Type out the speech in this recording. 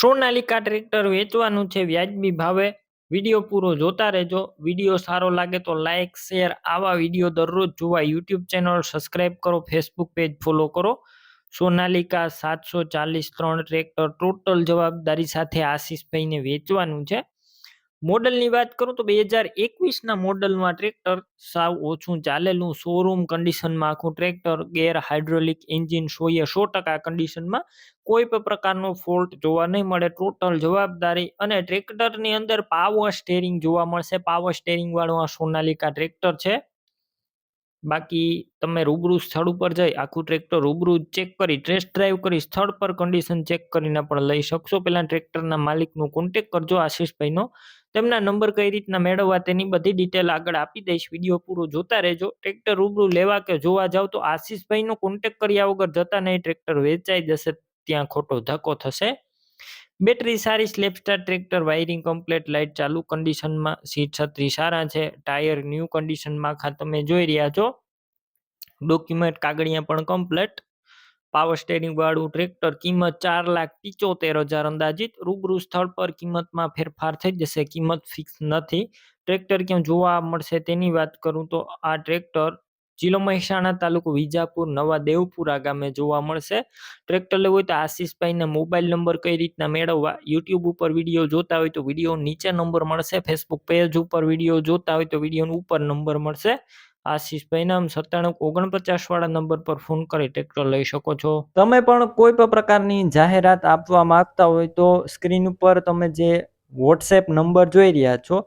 Sonalika tractor વેચવાનું છે. વ્યાજબી ભાવે વીડિયો પૂરો જોતા રહેજો. વીડિયો સારો લાગે તો લાઇક શેર આવા વીડિયો દરરોજ જોવા યુટ્યુબ ચેનલ સબસ્ક્રાઇબ કરો, ફેસબુક પેજ ફોલો કરો. સોનાલિકા સાતસો ચાલીસ ત્રણ ટ્રેક્ટર ટોટલ જવાબદારી સાથે આશીષભાઈને વેચવાનું છે. મોડલની વાત કરું તો બે હજાર એકવીસના મોડલમાં ટ્રેક્ટર સાવ ઓછું ચાલેલું. શોરૂમ કન્ડિશનમાં આખું ટ્રેક્ટર ગેર હાઇડ્રોલિક એન્જિન સોએ સો ટકા કન્ડિશનમાં કોઈ પણ પ્રકારનો ફોલ્ટ જોવા નહીં મળે. ટોટલ જવાબદારી અને ટ્રેક્ટરની અંદર પાવર સ્ટેરિંગ જોવા મળશે. પાવર સ્ટેરિંગ વાળું આ સોનાલિકા ટ્રેક્ટર છે. બાકી તમે રૂબરૂ સ્થળ ઉપર જઈ આખું ટ્રેક્ટર રૂબરૂ ચેક કરી ટેસ્ટ ડ્રાઈવ કરી, સ્થળ પર કન્ડિશન ચેક કરીને પણ લઈ શકશો. પહેલાં ટ્રેક્ટરના માલિકનો કોન્ટેક કરજો, આશીષભાઈનો. તેમના નંબર કઈ રીતના મેળવવા તેની બધી ડિટેલ આગળ આપી દઈશ. વીડિયો પૂરો જોતા રહેજો. ટ્રેક્ટર રૂબરૂ લેવા કે જોવા જાવ તો આશીષભાઈનો કોન્ટેક કર્યા વગર જતા નહીં. ટ્રેક્ટર વેચાઈ જશે, ત્યાં ખોટો ધક્કો થશે. બેટરી સારી સ્લેપસ્ટાર ટ્રેક્ટર, વાયરિંગ કમ્પ્લેટ, લાઇટ ચાલુ કન્ડિશનમાં, સીટ છત્રી સારા છે, ટાયર ન્યૂ કન્ડિશનમાં આખા તમે જોઈ રહ્યા છો. ડોક્યુમેન્ટ કાગળિયા પણ કમ્પ્લેટ. પાવર સ્ટેરિંગ વાળું ટ્રેક્ટર, કિંમત ચાર લાખ પિચોતેર હજાર અંદાજિત. રૂબરૂ સ્થળ પર કિંમતમાં ફેરફાર થઈ જશે, કિંમત ફિક્સ નથી. ટ્રેક્ટર ક્યાં જોવા મળશે તેની વાત કરું તો આ ટ્રેક્ટર જિલ્લો મહેસાણા તાલુકો વિજાપુર, નવા દેવપુરા ગામે જોવા મળશે. ટ્રેક્ટર લેવું હોય તો આશીષભાઈના મોબાઈલ નંબર કઈ રીતના મેળવવા? યુટ્યુબ ઉપર વીડિયો જોતા હોય તો વીડિયો નીચે નંબર મળશે. ફેસબુક પેજ ઉપર વીડિયો જોતા હોય તો વીડિયો ઉપર નંબર મળશે. આશીષભાઈના સત્તાણું ઓગણપચાસ વાળા નંબર પર ફોન કરી ટ્રેક્ટર લઈ શકો છો. તમે પણ કોઈ પણ પ્રકારની જાહેરાત આપવા માંગતા હોય તો સ્ક્રીન ઉપર તમે જે વોટ્સએપ નંબર જોઈ રહ્યા છો